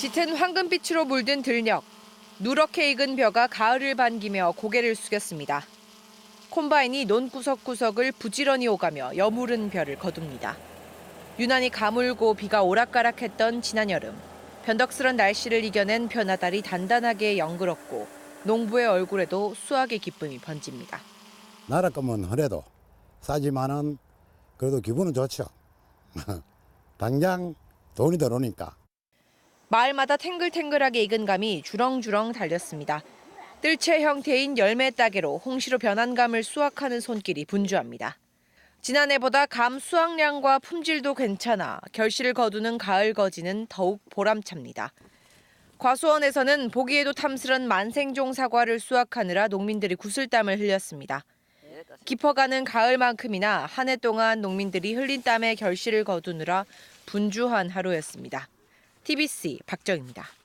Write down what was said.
짙은 황금빛으로 물든 들녘. 누렇게 익은 벼가 가을을 반기며 고개를 숙였습니다. 콤바인이 논 구석구석을 부지런히 오가며 여무른 벼를 거둡니다. 유난히 가물고 비가 오락가락했던 지난 여름. 변덕스런 날씨를 이겨낸 벼나달이 단단하게 영그럽고 농부의 얼굴에도 수확의 기쁨이 번집니다. 나라 거면 허래도 싸지만은 그래도 기분은 좋죠. 당장 돈이 들어오니까. 마을마다 탱글탱글하게 익은 감이 주렁주렁 달렸습니다. 뜰채 형태인 열매 따개로 홍시로 변한 감을 수확하는 손길이 분주합니다. 지난해보다 감 수확량과 품질도 괜찮아 결실을 거두는 가을 거지는 더욱 보람찹니다. 과수원에서는 보기에도 탐스런 만생종 사과를 수확하느라 농민들이 구슬땀을 흘렸습니다. 깊어가는 가을만큼이나 한 해 동안 농민들이 흘린 땀의 결실을 거두느라 분주한 하루였습니다. TBC 박정입니다.